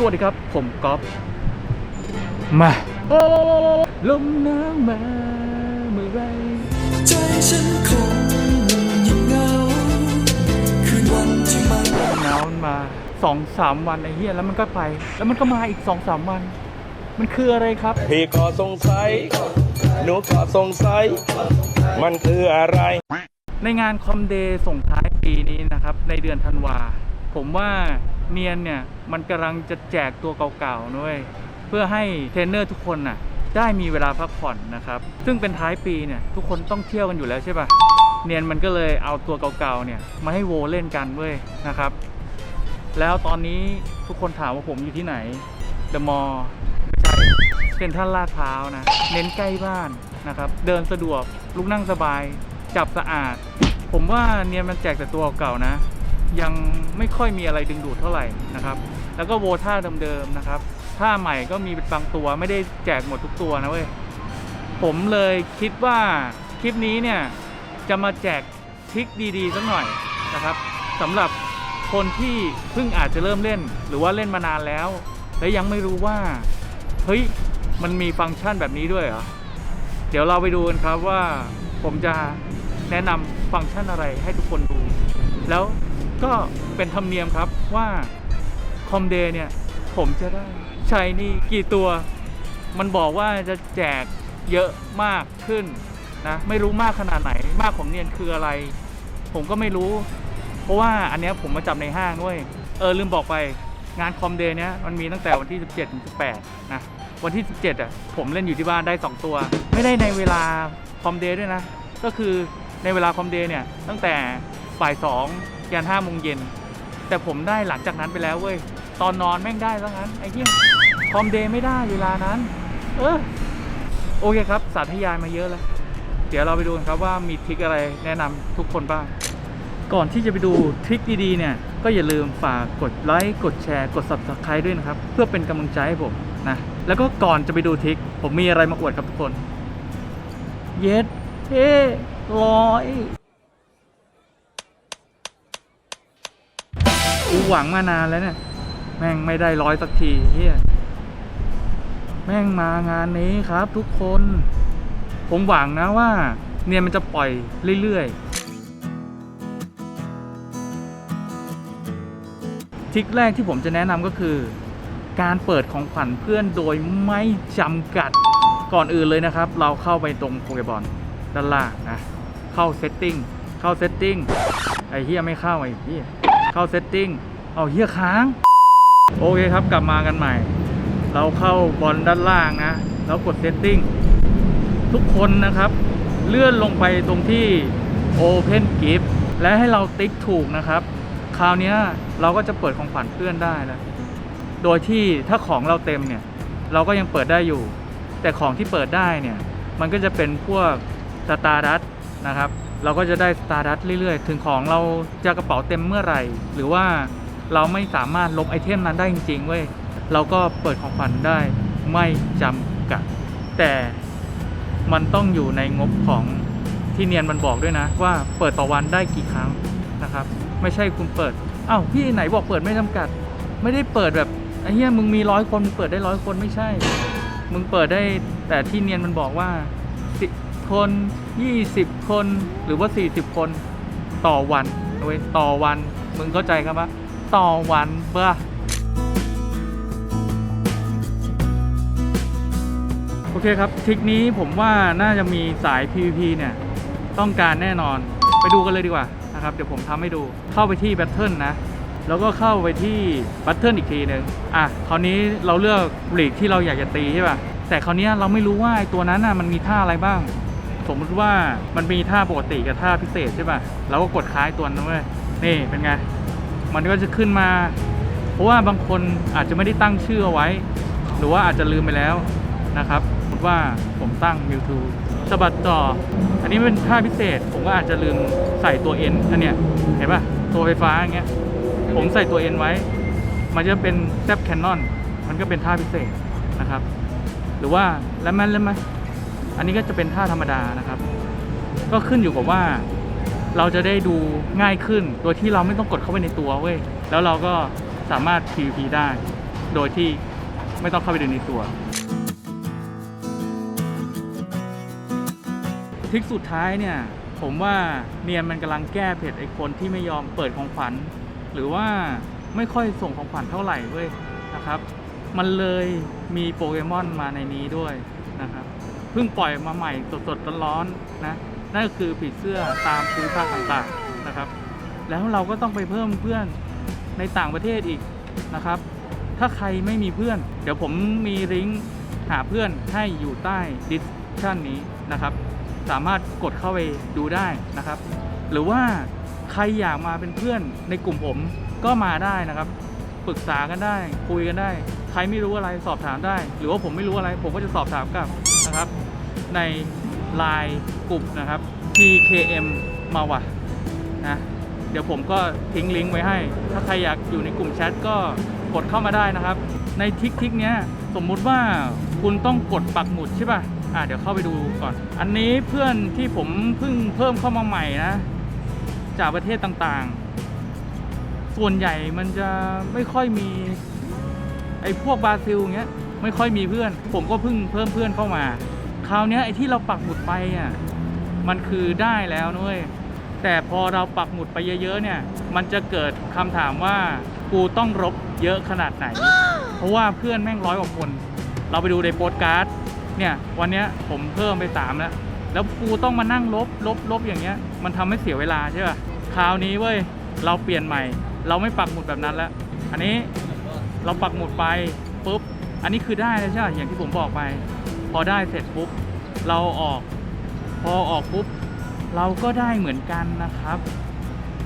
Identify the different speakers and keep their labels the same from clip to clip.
Speaker 1: สวัสดีครับ ผมก๊อฟมาโอ้ลมหนาวมาเมื่อไร
Speaker 2: ใจฉันคงยังเหงาคืนวันที่มัน
Speaker 1: หนาวมันมาสองสามวันไอ้เหี้ยแล้วมันก็ไป แล้วมันก็มาอีกสองสามวัน มันคืออะไรครับ
Speaker 3: พี่ก็สงสัยหนูก็สงสัย มันคืออะไร
Speaker 1: ในงานคอมเดย์ส่งท้ายปีนี้นะครับ ในเดือนธันวา ผมว่า เนียนเนี่ยมันกำลังจะแจกตัวเก่าๆด้วยเพื่อให้เทรนเนอร์ทุกคนน่ะได้มีเวลาพักผ่อนนะครับ ซึ่งเป็นท้ายปีเนี่ยทุกคนต้องเที่ยวกันอยู่แล้วใช่ปะเนียนมันก็เลยเอาตัวเก่าๆเนี่ยมาให้โวเล่นกันเว้ยนะครับ แล้วตอนนี้ทุกคนถามว่าผมอยู่ที่ไหนเดอะมอลล์ไม่ใช่เป็นท่านลาดพร้าวนะ เน้นใกล้บ้านนะครับ เดินสะดวกลุกนั่งสบาย จับสะอาด ผมว่าเนียนมันแจกแต่ตัวเก่านะ ยังไม่ค่อยมีอะไรดึงดูดเท่าไหร่นะครับ แล้วก็โวท่าเดิมๆนะครับท่าใหม่ก็มีเป็นบางตัวไม่ได้แจกหมดทุกตัวนะเว้ยผมเลยคิดว่าคลิปนี้เนี่ยจะมาแจกทริคดีๆสักหน่อยนะครับสำหรับคนที่เพิ่งอาจจะเริ่มเล่น หรือว่าเล่นมานานแล้ว และยังไม่รู้ว่าเฮ้ยมันมีฟังก์ชันแบบนี้ด้วยเหรอเดี๋ยวเราไปดูกันครับว่าผมจะแนะนำฟังก์ชันอะไรให้ทุกคนดู แล้ว ก็เป็นธรรมเนียมครับว่าคอมเดย์เนี่ย ผมจะได้ใช้นี่กี่ตัว มันบอกว่าจะแจกเยอะมากขึ้นนะ ไม่รู้มากขนาดไหน มากของเนียนคืออะไร ผมก็ไม่รู้ เพราะว่าอันเนี้ยผมมาจับในห้างด้วย เออลืมบอกไปงานคอมเดย์เนี้ยมันมีตั้งแต่วันที่ 17ถึง18 นะ วันที่ 17 อะ ผมเล่นอยู่ที่บ้านได้ 2 ตัว ไม่ได้ในเวลาคอมเดย์ด้วยนะ ก็คือในเวลาคอมเดย์เนี่ย ตั้งแต่บ่าย2 ยัน5โมงเย็น แต่ผมได้หลังจากนั้นไปแล้วเว้ย ตอนนอนแม่งได้ซะงั้นไอ้เหี้ยคอมเดย์ไม่ได้เวลานั้น เออ โอเคครับ สาธยายมาเยอะแล้ว เดี๋ยวเราไปดูกันครับว่ามีทริคอะไรแนะนำทุกคนบ้าง ก่อนที่จะไปดูทริคดีๆเนี่ย ก็อย่าลืมฝากกดไลค์กดแชร์กด subscribe ด้วยนะครับ เพื่อเป็นกำลังใจให้ผมนะ แล้วก็ก่อนจะไปดูทริคผมมีอะไรมาอวดกับทุกคน เย็ดเฮ้ร้อย หวังมานานแล้วเนี่ย แม่งไม่ได้ร้อยสักทีเฮียแม่งมางานนี้ครับ ทุกคน ผมหวังนะว่า เนี่ยมันจะปล่อยเรื่อยๆทริคแรกที่ผมจะแนะนำก็คือ การเปิดของขวัญเพื่อนโดยไม่จำกัดก่อนอื่นเลยนะครับ เราเข้าไปตรงโปเกบอลด้านล่างนะเข้าเซตติ้งเข้าเซตติ้งไอ้เฮียไม่เข้าไอ้เฮียเข้าเซตติ้ง เอาเฮียค้าง โอเคครับกลับมากันใหม่ เราเข้าบอลด้านล่างนะแล้วกดเซตติ้งทุกคนนะครับ เลื่อนลงไปตรงที่ Open Gift และให้เราติ๊กถูกนะครับ คราวนี้เราก็จะเปิดของขวัญเพื่อนได้แล้วโดยที่ถ้าของเราเต็มเนี่ย เราก็ยังเปิดได้อยู่ แต่ของที่เปิดได้เนี่ย มันก็จะเป็นพวกสตาร์ดัตนะครับ เราก็จะได้สตาร์ดัตเรื่อยๆ ถึงของเราจะกระเป๋าเต็มเมื่อไหร่ หรือว่า เราไม่สามารถลบไอเทมนั้นได้จริงๆเว้ยเราก็เปิดของขวัญได้ไม่จำกัด แต่มันต้องอยู่ในงบของที่เนียนมันบอกด้วยนะ ว่าเปิดต่อวันได้กี่ครั้งนะครับ ไม่ใช่คุณเปิดอ้าวพี่ไหนบอกเปิดไม่จำกัด ไม่ได้เปิดแบบไอ้เหี้ยมึงมีร้อยคนมึงเปิดได้ร้อยคนไม่ใช่ มึงเปิดได้แต่ที่เนียนมันบอกว่าสิบคนยี่สิบคนหรือว่าสี่สิบคนต่อวันเว้ยต่อวันมึงเข้าใจครับว่า ต่อวันเบ้อโอเคครับทริคนี้ผมว่าน่าจะมีสาย PVP เนี่ย ต้องการแน่นอนไปดูกันเลยดีกว่านะครับ เดี๋ยวผมทำให้ดูเข้าไปที่ Battle นะ แล้วก็เข้าไปที่ Battle อีกทีหนึ่งอะคราวนี้เราเลือกหลีกที่เราอยากจะตีใช่ป่ะแต่คราวนี้เราไม่รู้ว่าตัวนั้นน่ะมันมีท่าอะไรบ้าง สมมติว่ามันมีท่าปกติกับท่าพิเศษใช่ป่ะเราก็กดคล้ายตัวนั้นเว้ยนี่เป็นไง มันก็จะขึ้นมา เพราะว่าบางคนอาจจะไม่ได้ตั้งชื่อเอาไว้ หรือว่าอาจจะลืมไปแล้วนะครับสมมติว่าผมตั้ง Mewtwo สะบัดต่อ อันนี้เป็นท่าพิเศษ ผมก็อาจจะลืมใส่ตัว N อันเนี้ยเห็นป่ะตัวไฟฟ้าอย่างเงี้ยผมใส่ตัว N ไว้ มันจะเป็นแซบแคนนอนมันก็เป็นท่าพิเศษนะครับ หรือว่าแล้วมันแล้วมันอันนี้ก็จะเป็นท่าธรรมดานะครับ ก็ขึ้นอยู่กับว่า เราจะได้ดูง่ายขึ้น โดยที่เราไม่ต้องกดเข้าไปในตัวเว้ย แล้วเราก็สามารถ PVP ได้ โดยที่ไม่ต้องเข้าไปดูในตัวทริคสุดท้ายเนี่ย ผมว่าเนียนมันกำลังแก้เผ็ดไอคนที่ไม่ยอมเปิดของขวัญ หรือว่าไม่ค่อยส่งของขวัญเท่าไหร่เว้ยนะครับ มันเลยมีโปเกมอนมาในนี้ด้วยนะครับ เพิ่งปล่อยมาใหม่สดๆร้อนๆนะ นั่นก็คือผีเสื้อตามภูมิภาคต่างๆนะครับ แล้วเราก็ต้องไปเพิ่มเพื่อนในต่างประเทศอีกนะครับ ถ้าใครไม่มีเพื่อน เดี๋ยวผมมีลิงก์หาเพื่อนให้อยู่ใต้ดิสชั่นนี้นะครับ สามารถกดเข้าไปดูได้นะครับ หรือว่าใครอยากมาเป็นเพื่อนในกลุ่มผมก็มาได้นะครับปรึกษากันได้ คุยกันได้ ใครไม่รู้อะไรสอบถามได้ หรือว่าผมไม่รู้อะไร ผมก็จะสอบถามกลับนะครับ ใน ไลน์กลุ่มนะครับ TKM มาว่ะนะเดี๋ยวผมก็ทิ้งลิงก์ไว้ให้ ถ้าใครอยากอยู่ในกลุ่มแชทก็กดเข้ามาได้นะครับ ในทิกทิกเนี้ยสมมุติว่าคุณต้องกดปักหมุดใช่ป่ะอ่าเดี๋ยวเข้าไปดูก่อน อันนี้เพื่อนที่ผมเพิ่งเพิ่มเข้ามาใหม่นะ จากประเทศต่างๆ ส่วนใหญ่มันจะไม่ค่อยมีไอ้พวกบราซิลเงี้ยไม่ค่อยมีเพื่อน ผมก็เพิ่งเพิ่มเพื่อนเข้ามา คราวนี้ไอ้ที่เราปักหมุดไปอะมันคือได้แล้วนุ้ยแต่พอเราปักหมุดไปเยอะๆเนี่ย มันจะเกิดคำถามว่ากูต้องรบเยอะขนาดไหน เพราะว่าเพื่อนแม่งร้อยกว่าคน เราไปดูในโปสการ์ดเนี่ยวันนี้ผมเพิ่มไปสามแล้วแล้วกูต้องมานั่งลบลบลบอย่างเงี้ย มันทำให้เสียเวลาใช่ป่ะคราวนี้เว้ยเราเปลี่ยนใหม่ เราไม่ปักหมุดแบบนั้นแล้ว อันนี้เราปักหมุดไปปุ๊บอันนี้คือได้แล้วใช่ป่ะอย่างที่ผมบอกไป พอได้เสร็จปุ๊บเราออก พอออกปุ๊บเราก็ได้เหมือนกันนะครับ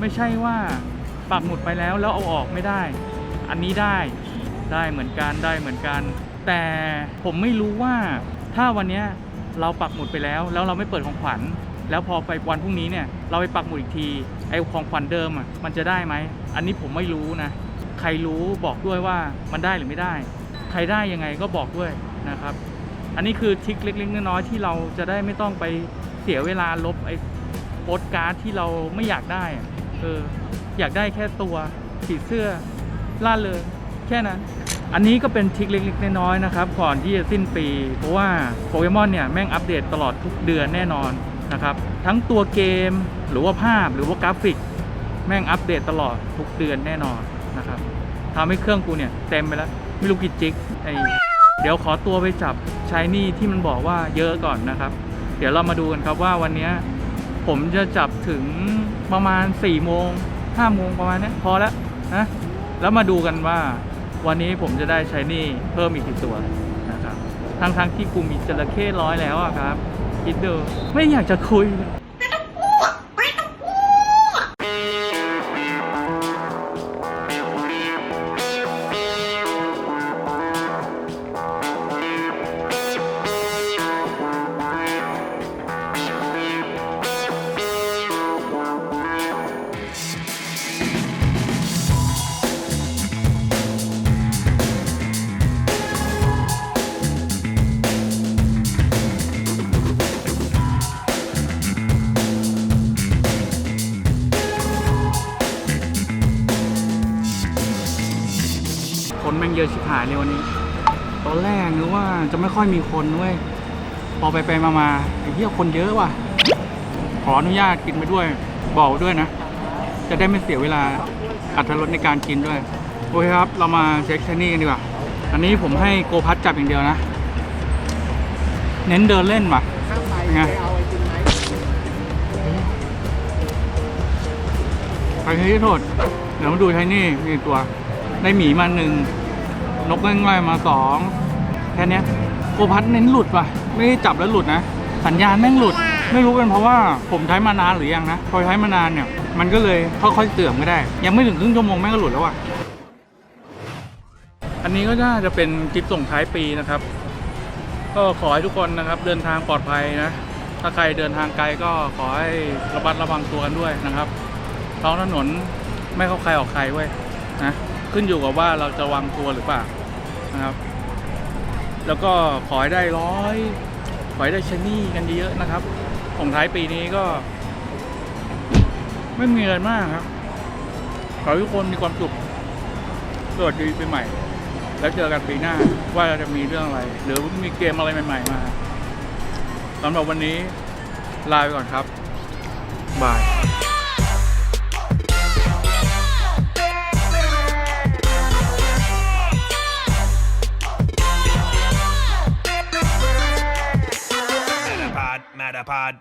Speaker 1: ไม่ใช่ว่าปักหมุดไปแล้วแล้วเอาออกไม่ได้ อันนี้ได้ได้เหมือนกันได้เหมือนกัน แต่ผมไม่รู้ว่าถ้าวันนี้เราปักหมุดไปแล้ว แล้วเราไม่เปิดของขวัญ แล้วพอไปวันพรุ่งนี้เนี่ยเราไปปักหมุดอีกทีไอ้ของขวัญเดิมอะมันจะได้ไหมอันนี้ผมไม่รู้นะ ใครรู้บอกด้วยว่ามันได้หรือไม่ได้ ใครได้ยังไงก็บอกด้วยนะครับ อันนี้คือทริคเล็ก ๆ น้อยๆที่เราจะได้ไม่ต้องไปเสียเวลาลบไอ้โปสการ์ดที่เราไม่อยากได้อะเอออยากได้แค่ตัวสีเสื้อล่าเลยแค่นั้น อันนี้ก็เป็นทริคเล็กๆน้อยๆนะครับ ก่อนที่จะสิ้นปี เพราะว่าโปเกมอนเนี่ยแม่งอัปเดตตลอดทุกเดือนแน่นอนนะครับ ทั้งตัวเกมหรือว่าภาพหรือว่ากราฟิก แม่งอัปเดตตลอดทุกเดือนแน่นอนนะครับทำให้เครื่องกูเนี่ยเต็มไปแล้วไม่รู้กี่จิกไอ เดี๋ยวขอตัวไปจับชายนี่ที่มันบอกว่าเยอะก่อนนะครับ เดี๋ยวเรามาดูกันครับว่าวันนี้ผมจะจับถึงประมาณ4ี่โมงห้าโมงประมาณนี้พอแล้วนะแล้วมาดูกันว่าวันนี้ผมจะได้ใช้นี่เพิ่มอีกกี่ตัวนะครับทั้งทั้งๆที่กูมีจระเข้ร้อยแล้วอะครับคิดดูไม่อยากจะคุย คนแม่งเยอะชิบหายเลยวันนี้ ตอนแรกนึกว่าจะไม่ค่อยมีคนเว้ย พอไปไปมามาไอ้เหี้ยคนเยอะว่ะ ขออนุญาตกินไปด้วย บอกไว้ด้วยนะ จะได้ไม่เสียเวลาอัตรถรสในการกินด้วย โอเคครับ เรามาเช็คแค่นี้กันดีกว่า อันนี้ผมให้โกพัดจับอย่างเดียวนะ เน้นเดินเล่นว่ะเป็นไงไปที่โทษ เดี๋ยวมาดูใช้นี่มีตัว ได้หมีมาหนึ่งนกเล่งไล่มาสองแค่นี้โกพัดเน้นหลุดว่ะ ไม่ได้จับแล้วหลุดนะ สัญญาณแม่งหลุด ไม่รู้เป็นเพราะว่าผมใช้มานานหรือยังนะ พอใช้มานานเนี่ย มันก็เลยค่อยๆเสื่อมก็ได้ ยังไม่ถึงครึ่งชั่วโมงแม่งก็หลุดแล้วอะ อันนี้ก็น่าจะเป็นคลิปส่งท้ายปีนะครับ ก็ขอให้ทุกคนนะครับ เดินทางปลอดภัยนะ ถ้าใครเดินทางไกลก็ขอให้ระมัดระวังตัวกันด้วยนะครับท้องถนนไม่เข้าใครออกใครเว้ยนะ ขึ้นอยู่กับว่าเราจะวางตัวหรือเปล่านะครับ แล้วก็ขอให้ได้ร้อยขอให้ได้ชนี่กันเยอะๆนะครับของท้ายปีนี้ก็ ไม่มีอะไรมากครับ ขอให้ทุกคนมีความสุขสวัสดีปีใหม่ แล้วเจอกันปีหน้าว่าเราจะมีเรื่องอะไร หรือมีเกมอะไรใหม่ ๆ มาสำหรับวันนี้ลาไปก่อนครับบาย
Speaker 4: Pod.